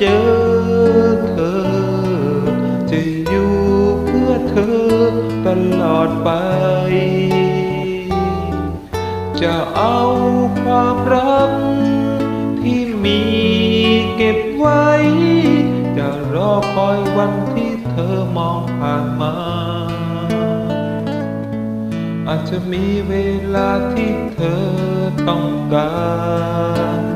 เจอเธอ จะอยู่เพื่อเธอตลอดไป จะเอาความรักที่มีเก็บไว้ จะรอคอยวันที่เธอมองผ่านมา อาจจะมีเวลาที่เธอต้องการ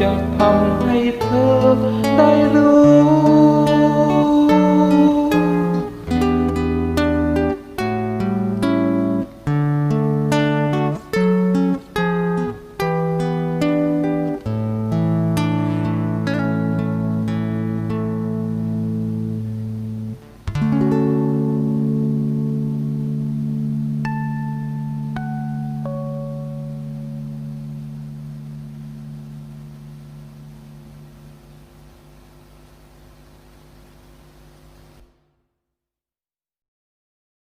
จะทำให้เธอได้รู้